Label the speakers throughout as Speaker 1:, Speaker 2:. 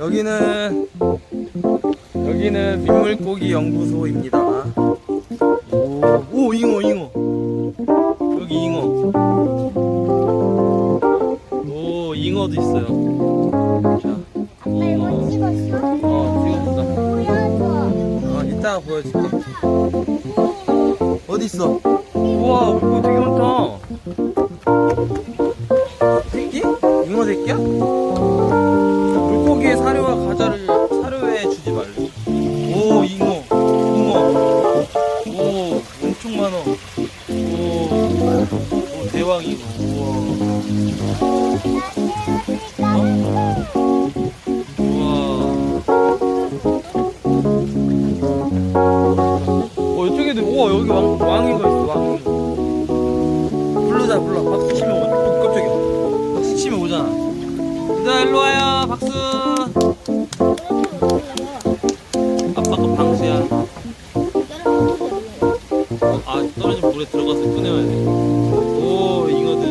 Speaker 1: 여기는 여기는 민물고기 연구소입니다. 오, 오 잉어 잉어 여기 잉어 오 잉어도 있어요. 자,
Speaker 2: 아빠 이거 찍었어?
Speaker 1: 어 찍어보자. 어 이따가 보여줄게. 어디 있어? 우와 물고기 되게 많다. 새끼야? 물고기의 사료와 과자를 사료에 주지 말래. 오 잉어, 붕어, 오 엄청 많아. 오, 오 대왕 잉어. 우와. 얘들아 일로 와요 박수. 아빠가 방수야. 어, 아 떨어진 물에 들어가서 꺼내와야 돼. 오 잉어들.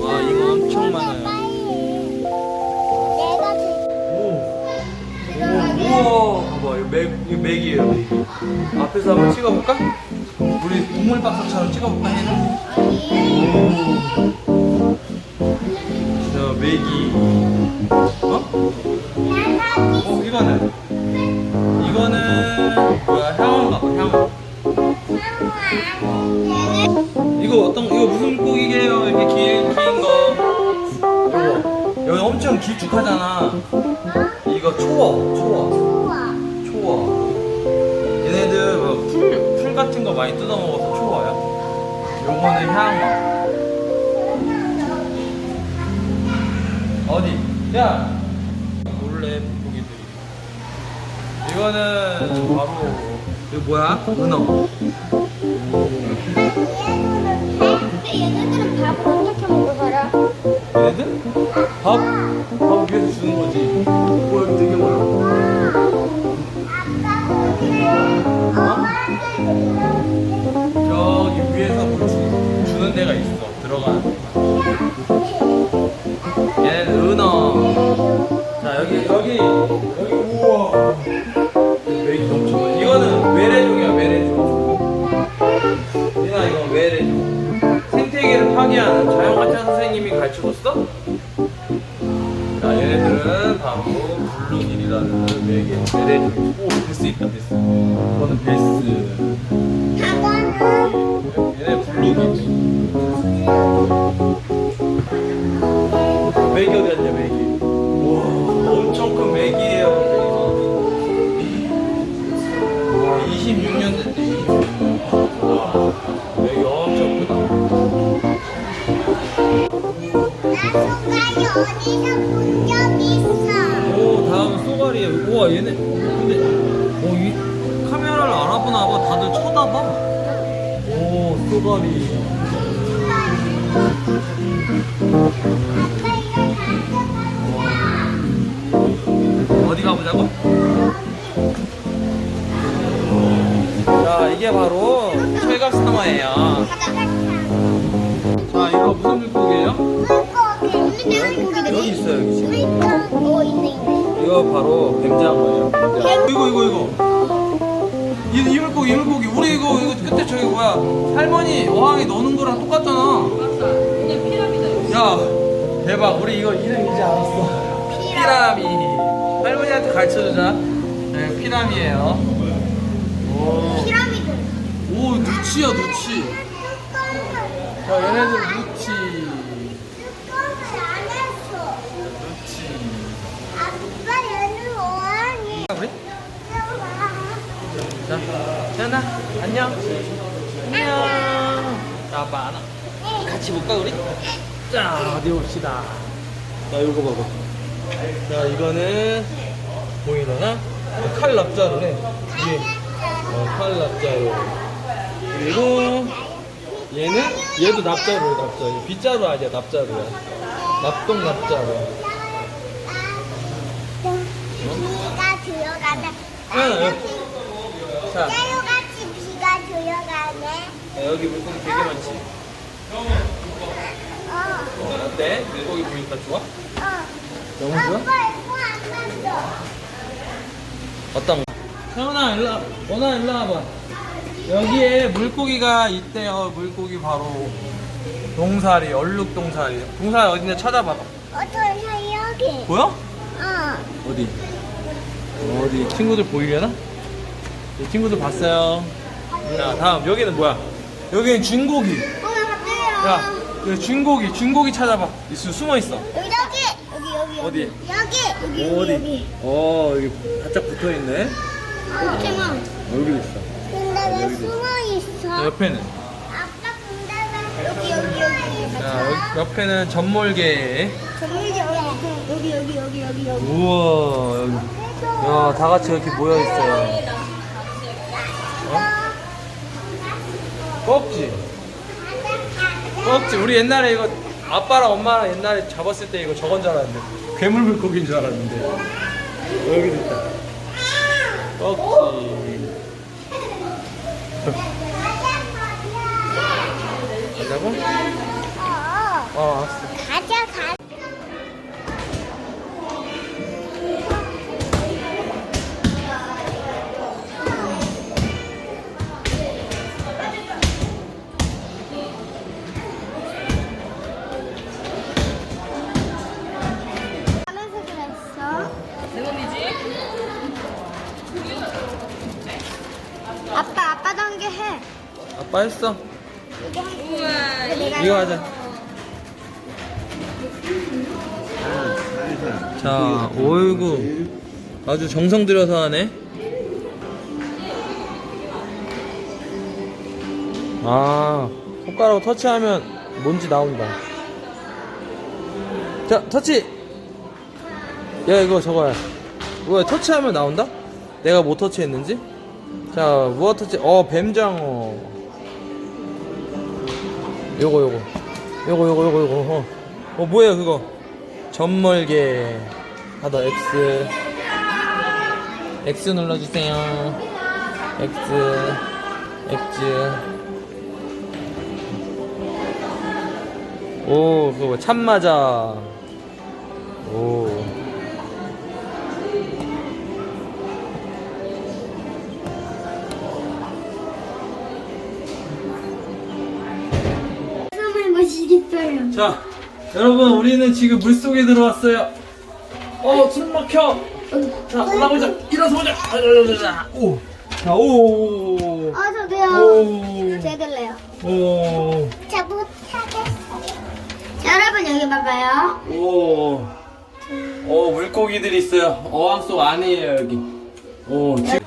Speaker 1: 와 잉어 엄청 많아요. 우와, 봐봐, 이거 맥이에요, 맥. 앞에서 한번 찍어볼까? 우리 동물 박사처럼 찍어볼까, 얘는? 오. 자, 맥이. 어? 어, 이거는? 이거는, 뭐야, 향어인가 봐, 향어. 이거 어떤, 이거 무슨 물고기게요? 이렇게 긴, 긴 거. 이거. 여기 엄청 길쭉하잖아. 이거 초어, 초어. 초어. 얘네들 뭐 풀, 풀 같은 거 많이 뜯어 먹어서 초어야. 요거는 향어. 어디? 야! 몰래 물고기들이. 이거는 바로 이거 뭐야? 은어.
Speaker 2: 얘네들은 밥을 어떻게 먹어봐라?
Speaker 1: 얘네들? 밥? 밥 위에서 주는 거지. 오 여기 되게 많아. 저기 위에서 물 주, 주는 데가 있어. 들어가는 데가. 가르쳐줬어? 자 얘네들은 바로 블루길이라는 메개 외래종. 오 베스 있다 베스. 이거는 베스. 얘네 블루길.
Speaker 2: 있어?
Speaker 1: 오 다음 쏘가리에 우와 얘네 근데 어이 카메라를 알아보나 봐 다들 쳐다봐 오 쏘가리 어디 가보자고? 자 이게 바로 철갑상어예요 자 이거 무슨 물고기예요? 여기 있어요 여기 지금
Speaker 2: 어 있네 있네.
Speaker 1: 이거 바로 뱀장어예요. 뱀장어. 이거 이거 이거. 이, 이 물고기 이 물고기 우리 이거 이거 끝에 저기 뭐야 할머니 어항에 넣는 거랑 똑같잖아.
Speaker 3: 맞다. 그냥 피라미다.
Speaker 1: 야 대박 우리 이거 이름 이제 알았어. 피라미. 할머니한테 가르쳐 주자. 네 피라미예요. 오.
Speaker 2: 피라미드.
Speaker 1: 오 누치야 누치. 자 얘네들 누치.
Speaker 2: 뚜껑을 안 했어.
Speaker 1: 누치.
Speaker 2: 아빠 얘는 어항이.
Speaker 1: 우리? 자 태연아 안녕. 안녕. 자 아빠 안아. 같이 볼까 우리? 자 어디 봅시다. 자 이거 봐봐. 자 이거는 보이려나? 칼 납자루네. 이게 어, 칼 납자루. 그리고 얘는 얘도 납자루야 납자루. 빗자루 아니야 납자루야. 납동 납자루. 응. 자 자, 여기 물고기 되게 많지.
Speaker 2: 어,
Speaker 1: 어, 어때? 물고기 보니까 좋아?
Speaker 2: 어.
Speaker 1: 너무 좋아? 어떤 거? 태훈아 일로 와. 원아 일로 와봐 여기에 물고기가 있대요 물고기 바로 동사리 얼룩 동사리 동사리 어딘데 찾아봐봐
Speaker 2: 어떤 여기.
Speaker 1: 보여?
Speaker 2: 어.
Speaker 1: 어디? 어디 친구들 보이려나? 이 친구들 봤어요 자 다음 여기는 뭐야? 여기는 중고기.
Speaker 2: 어.
Speaker 1: 야 여기 중고기 중고기 찾아봐. 있어 숨어 있어.
Speaker 2: 여기 여기 여기 여기.
Speaker 1: 어디?
Speaker 2: 여기 여기
Speaker 1: 오,
Speaker 2: 여기
Speaker 1: 어디?
Speaker 2: 여기.
Speaker 1: 어 여기 바짝 붙어 있네.
Speaker 2: 옥쟁아.
Speaker 1: 여기도 있어.
Speaker 2: 근데 왜
Speaker 1: 여기도
Speaker 2: 숨어 있어?
Speaker 1: 자, 옆에는?
Speaker 2: 아빠 근데 왜 여기 여기 여기
Speaker 1: 자 여기, 옆에는 전몰개.
Speaker 2: 전물이 여기 여기 여기 여기 여기 여기.
Speaker 1: 우와 여기. 야 다 같이 이렇게 모여 있어요 꺽지. 꺽지. 우리 옛날에 이거 아빠랑 엄마랑 옛날에 잡았을 때 이거 저건 줄 알았는데. 괴물 물고기인 줄 알았는데. 어, 여기도 있다. 꺽지. 가자고?
Speaker 2: 어,
Speaker 1: 어. 알았어.
Speaker 2: 가자 가. 하 개.
Speaker 3: 우와.
Speaker 2: 이거.
Speaker 1: 하자 자 오이구 아주 정성 들여서 하네 아 손가락으로 터치하면 뭔지 나온다 자 터치 야 이거 저거야 뭐야 터치하면 나온다? 내가 뭐 터치했는지 자 무엇 터치 어 뱀장어 요거 요거. 요거 요거 요거 요거 어, 어 뭐예요 그거? 전멀개 하다 X. X 눌러주세요. X. X. 오 그거 참마자. 오 자, 여러분, 우리는 지금 물 속에 들어왔어요. 어, 숨 막혀. 자, 올라보자. 일어서 보자. 아. 오. 자, 오.
Speaker 2: 어 저도요.
Speaker 1: 오.
Speaker 2: 제들래요.
Speaker 1: 오.
Speaker 2: 자 못하겠어요. 여러분 여기 봐봐요.
Speaker 1: 오. 오, 물고기들이 있어요. 어항 속 안에요, 여기. 오, 지금.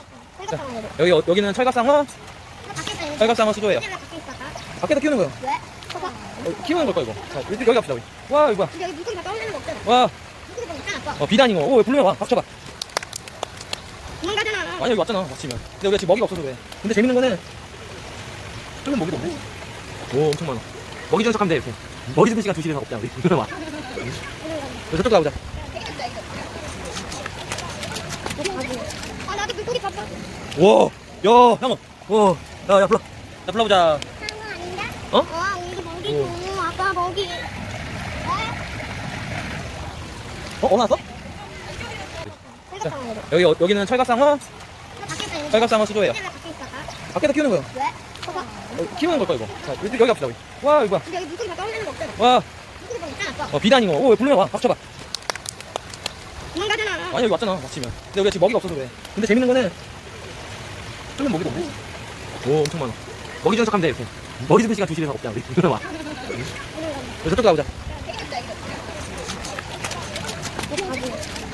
Speaker 1: 자, 여기, 어- 여기는 철갑상어? 철갑상어 수조예요. 밖에다 키우는 거요.
Speaker 2: 왜?
Speaker 1: 어, 키우는 걸 거야, 이거. 자, 여기, 여기 갑시다, 우리. 와, 이거 뭐야.
Speaker 2: 근데 여기 물고기 다 떠올리는 거 없잖아.
Speaker 1: 와,
Speaker 2: 물고기 뭐 있잖아, 아빠.
Speaker 1: 어, 비단이고. 오, 불러봐. 박수 쳐봐.
Speaker 2: 도망가잖아.
Speaker 1: 아니 여기 왔잖아 마치면 근데 우리가 지금 먹이가 없어서 그래 근데 재밌는 거는 쫄면 먹이도 없네 오 엄청 많아 먹이 주는 척하면 돼 이렇게 먹이 주는 시간 2 시간 없잖아 우리 그래 와 저쪽 가보자
Speaker 2: 아 나도 물고기 봐봐.
Speaker 1: 와야 형아 와야야 불러 야 불러보자
Speaker 2: 상어 아닌가?
Speaker 1: 어?
Speaker 2: 와 아빠 먹이.
Speaker 1: 어? 어 나왔어? 자 여기 어- 여기는 철갑상어 철갑상어 수조예요 밖에다 키우는 거요
Speaker 2: 왜? 봐봐.
Speaker 1: 어, 키우는 걸 거야 이거 자 여기, 여기 갑시다 우리 와 이거
Speaker 2: 근데 여기 물고기 다 떠올리는 거 없잖아.
Speaker 1: 뭐야
Speaker 2: 물고기 뭐 있잖아, 아빠.
Speaker 1: 와 어, 비단이고 오 불러봐 박수 쳐봐
Speaker 2: 도망가잖아.
Speaker 1: 아니 여기 왔잖아 마치면 근데 우리가 지금 먹이가 없어서 그래 근데 재밌는 거는 쫄면 먹이도 없네 오 엄청 많아 먹이 척하면 돼 이렇게 먹이 주는 시간 2 시간 없잖아 우리 그래 와 저쪽 가보자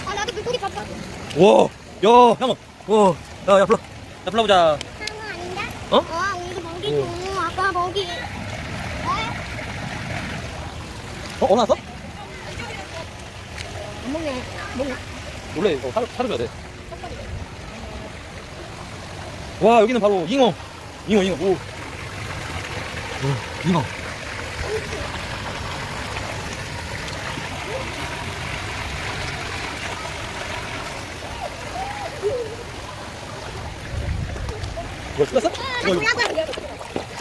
Speaker 2: 아 나도 물고기 봐봐.
Speaker 1: 와야 형아 와야 야 불러 야 불러보자
Speaker 2: 상어 아닌가?
Speaker 1: 어?
Speaker 2: 와 우리 먹이
Speaker 1: 오.
Speaker 2: 줘. 아빠 먹이. 왜?
Speaker 1: 어? 어 나왔어?
Speaker 2: 안 먹네. 먹네.
Speaker 1: 원래 이거 사료, 사료 줘야 돼 와 여기는 바로 잉어 잉어 잉어 오 오, 잉어 이거 끝났어?
Speaker 2: 다
Speaker 1: 이거 이거
Speaker 2: 돌아버려.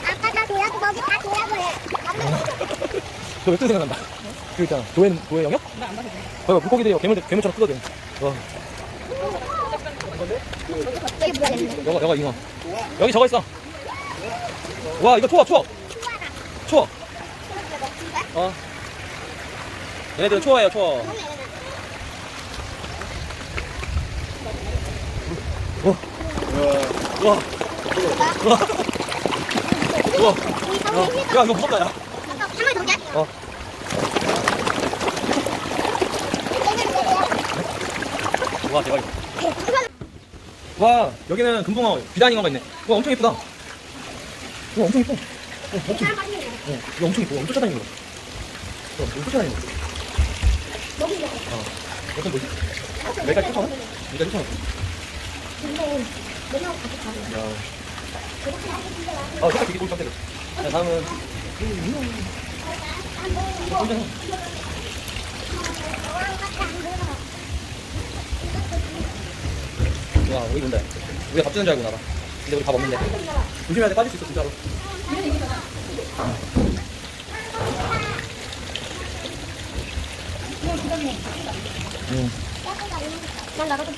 Speaker 2: 아빠 다 돌아버 먹이 다 돌아버려.
Speaker 1: 저 웹툰 생각난다. 그 있잖아. 도엔, 도의 영역?
Speaker 3: 나안 봐도 돼.
Speaker 1: 거기가 물고기들이 괴물, 괴물처럼 크거든. 어,
Speaker 2: 이게 뭐야? 이게?
Speaker 1: 여가, 여가 잉어. 여기 저거 있어. 와, 이거 초어, 초어. 초어. 어. 얘네들은 초어예요, 초어. 어. 와. 와. 와. 와. 야, 이거 무섭다, 야. 어. 와, 대박이다. 와, 여기는 금붕어, 비단잉어가 있네. 와, 엄청 예쁘다. 와, 엄청 예뻐. 어, 엄청, 어, 이거 엄청 예뻐. 엄청 쫓아다니는 거. 어, 이거 쫓아다니는 거. 어, 어떤 뭐지? 내가 쫓아와? 내가 쫓아와? 야. 어, 색깔 되게 꼴 깜짝이야. 자, 다음은. 혼자 해. 와, 우리 본다. 우리가 밥 주는 줄 알고 나가. 근데 우리 밥 없는데. 조심해야 돼, 빠질 수 있어, 진짜로. 응.
Speaker 2: 난 나도 좀